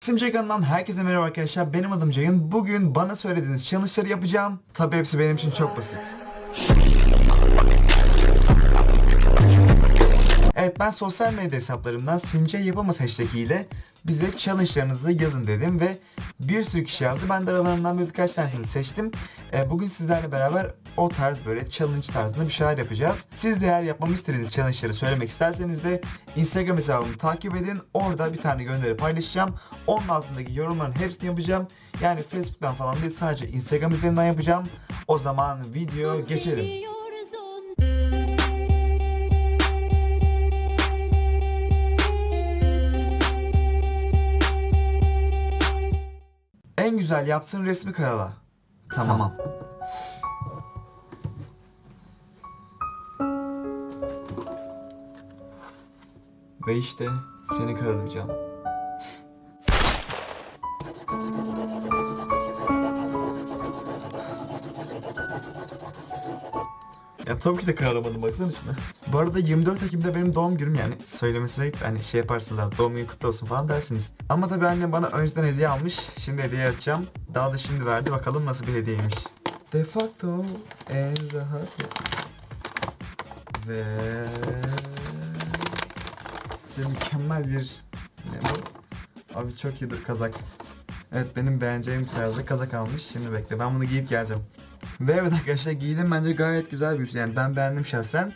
Simce kanalından herkese merhaba arkadaşlar. Benim adım Cayın. Bugün bana söylediğiniz challenge'ları yapacağım. Tabi hepsi benim için çok basit. Evet ben sosyal medya hesaplarımdan Simce Yapamaz hashtag ile bize challenge'larınızı yazın dedim ve bir sürü kişi yazdı. Ben de aralarından birkaç tanesini seçtim. Ee, bugün sizlerle beraber o tarz böyle challenge tarzında bir şeyler yapacağız. Siz de eğer yapmamı istediğiniz challenge'ları söylemek isterseniz de Instagram hesabımı takip edin. Orada bir tane gönderi paylaşacağım. Onun altındaki yorumların hepsini yapacağım. Yani Facebook'tan falan değil sadece Instagram üzerinden yapacağım. O zaman video geçelim. Güzel yaptığın resmi karala. Tamam. Ve işte seni karalayacağım. Ya tabii ki de karalamadım baksana şuna. Bu arada 24 Ekim'de benim doğum günüm yani söylemesi hani şey yaparsınız doğum günü kutlu olsun falan dersiniz. Ama tabii annem bana önceden hediye almış. Şimdi hediye açacağım. Daha da şimdi verdi bakalım nasıl bir hediyeymiş. De facto en rahat ve ve mükemmel bir ne bu? Abi çok iyidir kazak. Evet benim beğeneceğim tarzda kazak almış. Şimdi bekle ben bunu giyip geleceğim. Ve evet arkadaşlar giydim bence gayet güzel bir şey. Yani ben beğendim şahsen.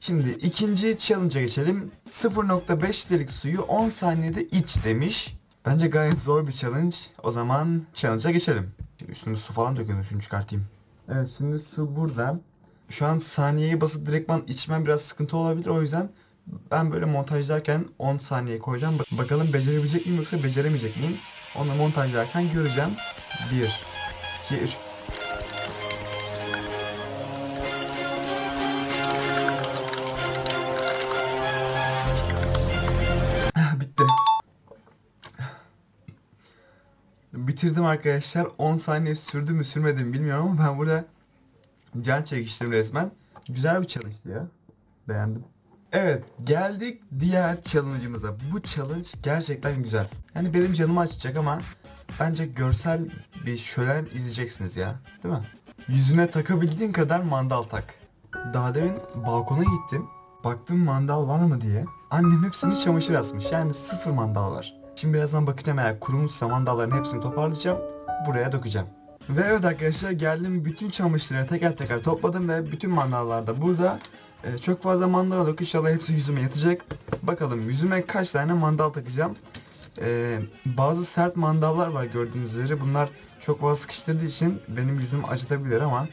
Şimdi ikinci challenge'a geçelim. 0.5 litrelik suyu 10 saniyede iç demiş. Bence gayet zor bir challenge. O zaman challenge'a geçelim. Üstüne su falan döküyorum şunu çıkartayım. Evet şimdi su burada. Şu an saniyeyi basıp direktman içmem biraz sıkıntı olabilir o yüzden ben böyle montajlarken 10 saniye koyacağım. Bak- Bakalım becerebilecek miyim yoksa beceremeyecek miyim? Onu montajlarken göreceğim. 1 2 3 Bitirdim arkadaşlar. 10 saniye sürdü mü sürmedi mi bilmiyorum ama ben burada can çekiştim resmen. Güzel bir challenge'dı ya. Beğendim. Evet geldik diğer challenge'ımıza. Bu challenge gerçekten güzel. Yani benim canımı açacak ama bence görsel bir şölen izleyeceksiniz ya. Değil mi? Yüzüne takabildiğin kadar mandal tak. Daha demin balkona gittim. Baktım mandal var mı diye. Annem hepsini çamaşır asmış. Yani sıfır mandal var. Şimdi birazdan bakacağım eğer kurumuşsa mandalların hepsini toparlayacağım. Buraya dökeceğim. Ve evet arkadaşlar geldim bütün çamaşırları teker teker topladım ve bütün mandallar da burada. Ee, çok fazla mandal yok inşallah hepsi yüzüme yatacak. Bakalım yüzüme kaç tane mandal takacağım. Ee, bazı sert mandallar var gördüğünüz üzere. Bunlar çok fazla sıkıştırdığı için benim yüzümü acıtabilir ama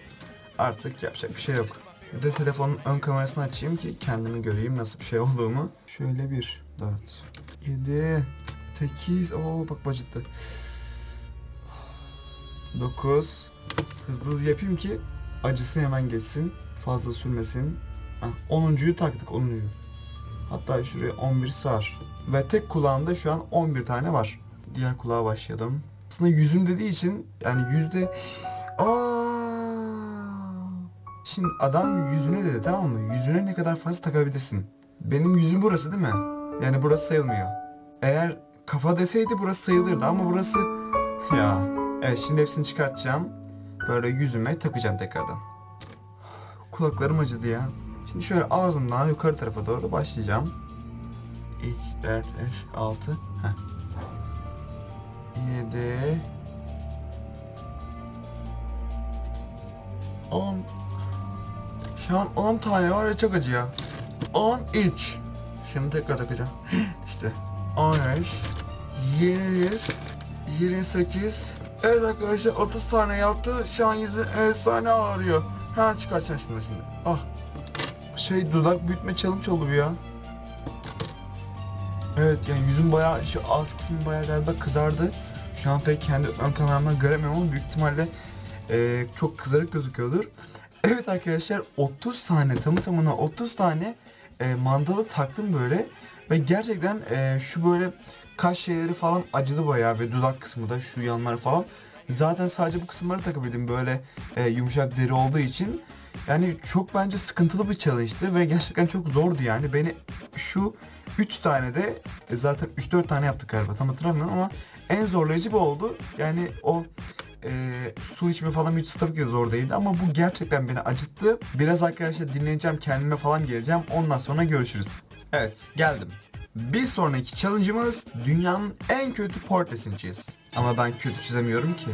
artık yapacak bir şey yok. Bir de telefonun ön kamerasını açayım ki kendimi göreyim nasıl bir şey olduğumu. Şöyle bir, dört, yedi, sekiz, oo bak bacıttı. Dokuz. Hızlı hızlı yapayım ki acısı hemen geçsin. Fazla sürmesin. Heh, 10'uncuyu taktık 10'uncuyu. Hatta şuraya 11 sar. Ve tek kulağımda şu an 11 tane var. Diğer kulağa başlayalım. Aslında yüzüm dediği için yani yüzde... Aa! Şimdi adam yüzüne dedi tamam mı? Yüzüne ne kadar fazla takabilirsin. Benim yüzüm burası değil mi? Yani burası sayılmıyor. Eğer kafa deseydi burası sayılırdı ama burası... Ya evet şimdi hepsini çıkartacağım. Böyle yüzüme takacağım tekrardan. Kulaklarım acıdı ya. Şimdi şöyle ağzımdan yukarı tarafa doğru başlayacağım. 2, 4, 5, 6, 7, 10, şu an 10 tane var ve çok acıyor. 13. Şimdi tekrar takacağım. işte 15, 21, 28. Evet arkadaşlar 30 tane yaptı. Şu an yüzü efsane ağrıyor. Hemen çıkartacağım şimdi şimdi. Ah. Şey dudak büyütme challenge oldu bu ya. Evet yani yüzüm bayağı şu alt kısmı bayağı galiba kızardı. Şu an pek kendi ön kameramdan göremiyorum ama büyük ihtimalle eee, çok kızarık gözüküyordur. Evet arkadaşlar 30 tane tamı tamına 30 tane eee, mandalı taktım böyle ve gerçekten eee, şu böyle kaş şeyleri falan acıdı bayağı ve dudak kısmı da şu yanlar falan. Zaten sadece bu kısımları takabildim böyle eee, yumuşak deri olduğu için. Yani çok bence sıkıntılı bir challenge'tı ve gerçekten çok zordu yani. Beni şu 3 tane de e, zaten 3-4 tane yaptık galiba tam hatırlamıyorum ama en zorlayıcı bu oldu. Yani o e, su içme falan hiç tabii ki zor değildi ama bu gerçekten beni acıttı. Biraz arkadaşlar dinleyeceğim kendime falan geleceğim. Ondan sonra görüşürüz. Evet geldim. Bir sonraki challenge'ımız dünyanın en kötü portresini çiz. Ama ben kötü çizemiyorum ki.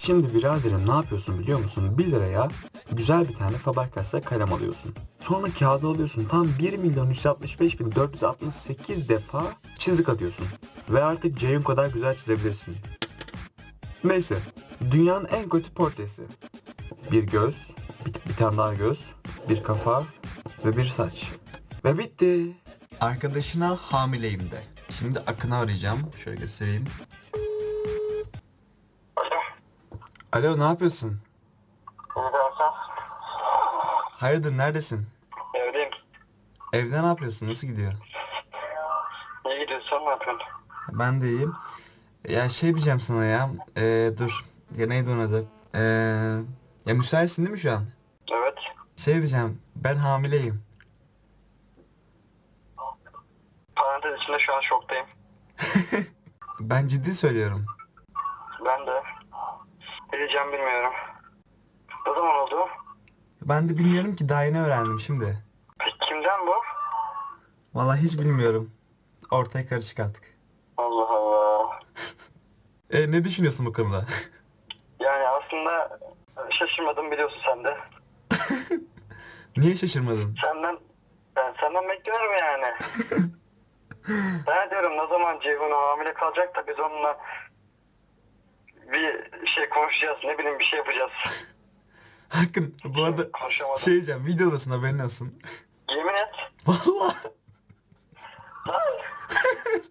Şimdi biraderim ne yapıyorsun biliyor musun? 1 liraya güzel bir tane Faber-Castell kalem alıyorsun. Sonra kağıdı alıyorsun tam 1 milyon 365 bin 468 defa çizik atıyorsun. Ve artık Ceyhun kadar güzel çizebilirsin. Neyse. Dünyanın en kötü portresi. Bir göz, bir, bir tane daha göz, bir kafa ve bir saç. Ve bitti. Arkadaşına hamileyim de. Şimdi Akın'ı arayacağım. Şöyle göstereyim. Alo ne yapıyorsun? Hayırdır neredesin? Evdeyim. Evde ne yapıyorsun? Nasıl gidiyor? İyi gidiyor. Sen ne yapıyorsun? Ben de iyiyim. Ya şey diyeceğim sana ya. Ee, dur. Ya neydi onun adı? Ee, ya müsaitsin değil mi şu an? Evet. Şey diyeceğim. Ben hamileyim. Parantez içinde şu an şoktayım. Ben ciddi söylüyorum. Ben de. Ne diyeceğim bilmiyorum. Ne zaman oldu? Ben de bilmiyorum ki daha yeni öğrendim şimdi. Peki kimden bu? Vallahi hiç bilmiyorum. Ortaya karışık artık. Allah Allah. E, ne düşünüyorsun bu konuda? Yani aslında şaşırmadım biliyorsun sen de. Niye şaşırmadın? Senden ben senden bekliyorum yani. ben diyorum ne zaman Ceyhun hamile kalacak da biz onunla bir şey konuşacağız ne bileyim bir şey yapacağız. Hakkın bu arada Konuşamadım. şey diyeceğim videodasın haberin olsun. Yemin et. Vallahi.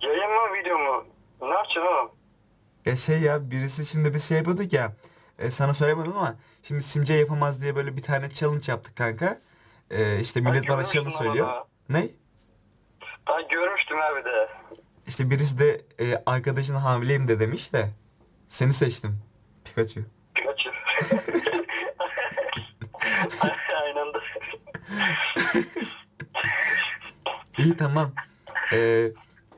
Yayın mı video mu? Ne yapacaksın oğlum? Ya şey ya birisi şimdi biz şey yapıyorduk ya. e, sana söylemedim ama şimdi Simce yapamaz diye böyle bir tane challenge yaptık kanka. E, işte millet bana görmüştüm challenge söylüyor. da. Ne? Ben görmüştüm abi de. İşte birisi de e, arkadaşın hamileyim de demiş de. Seni seçtim. Pikachu. Pikachu. Aynı anda. İyi tamam. E,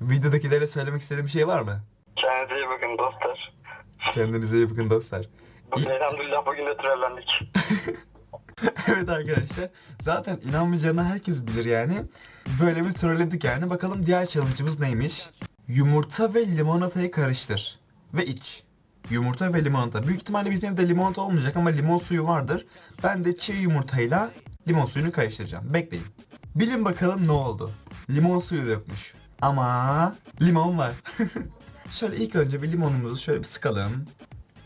videodakilere söylemek istediğim bir şey var mı? Kendinize iyi bakın dostlar. Kendinize iyi bakın dostlar. İyi- Elhamdülillah bugün de trellendik. evet arkadaşlar. Zaten inanmayacağını herkes bilir yani. Böyle bir trolledik yani. Bakalım diğer challenge'ımız neymiş? Yumurta ve limonatayı karıştır. Ve iç. Yumurta ve limonata. Büyük ihtimalle bizim evde limonata olmayacak ama limon suyu vardır. Ben de çiğ yumurtayla limon suyunu karıştıracağım. Bekleyin. Bilin bakalım ne oldu? Limon suyu dökmüş. Ama limon var. şöyle ilk önce bir limonumuzu şöyle bir sıkalım.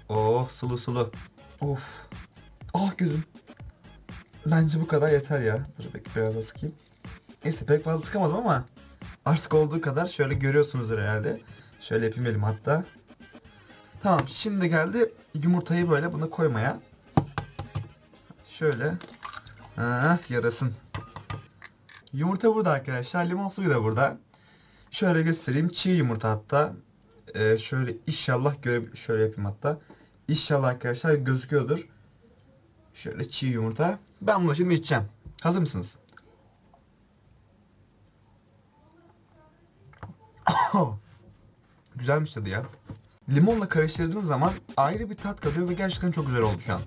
Oh sulu sulu. Of. Ah gözüm. Bence bu kadar yeter ya. Dur bekle biraz daha sıkayım. Neyse pek fazla sıkamadım ama artık olduğu kadar şöyle görüyorsunuzdur herhalde. Şöyle yapayım elim hatta. Tamam şimdi geldi yumurtayı böyle buna koymaya. Şöyle. Ah yarasın. Yumurta burada arkadaşlar. Limon suyu da burada. Şöyle göstereyim. Çiğ yumurta hatta. Ee, şöyle inşallah göre şöyle yapayım hatta. İnşallah arkadaşlar gözüküyordur. Şöyle çiğ yumurta. Ben bunu şimdi içeceğim. Hazır mısınız? Güzelmiş tadı ya. Limonla karıştırdığınız zaman ayrı bir tat kalıyor ve gerçekten çok güzel oldu şu an.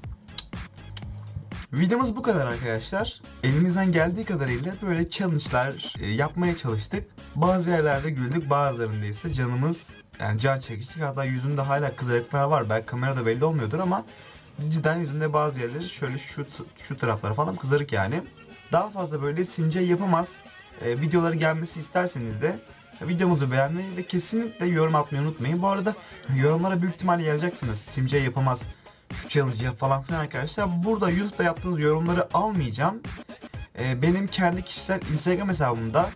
Videomuz bu kadar arkadaşlar. Elimizden geldiği kadarıyla böyle challenge'lar e, yapmaya çalıştık. Bazı yerlerde güldük, bazılarında ise canımız yani can çekiştik. Hatta yüzümde hala kızarıklar var. Belki kamerada belli olmuyordur ama cidden yüzümde bazı yerleri şöyle şu şu tarafları falan kızarık yani. Daha fazla böyle since yapamaz e, videoları gelmesi isterseniz de videomuzu beğenmeyi ve kesinlikle yorum atmayı unutmayın. Bu arada yorumlara büyük ihtimalle yazacaksınız. Simce yapamaz şu challenge yap falan filan arkadaşlar. Burada YouTube'da yaptığınız yorumları almayacağım. E, benim kendi kişisel Instagram hesabımda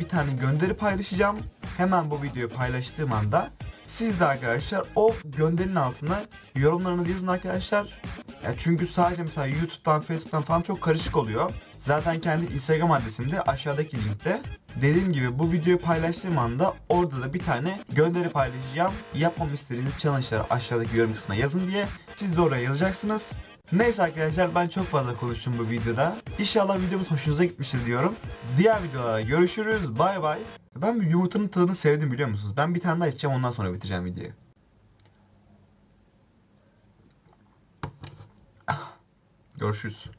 bir tane gönderi paylaşacağım. Hemen bu videoyu paylaştığım anda siz de arkadaşlar o gönderinin altına yorumlarınızı yazın arkadaşlar. Ya çünkü sadece mesela YouTube'dan, Facebook'tan falan çok karışık oluyor. Zaten kendi Instagram adresim de aşağıdaki linkte. Dediğim gibi bu videoyu paylaştığım anda orada da bir tane gönderi paylaşacağım. Yapmamı istediğiniz challenge'ları aşağıdaki yorum kısmına yazın diye. Siz de oraya yazacaksınız. Neyse arkadaşlar ben çok fazla konuştum bu videoda. İnşallah videomuz hoşunuza gitmiştir diyorum. Diğer videolarda görüşürüz. Bay bay. Ben bir yumurtanın tadını sevdim biliyor musunuz? Ben bir tane daha içeceğim ondan sonra bitireceğim videoyu. Ah. Görüşürüz.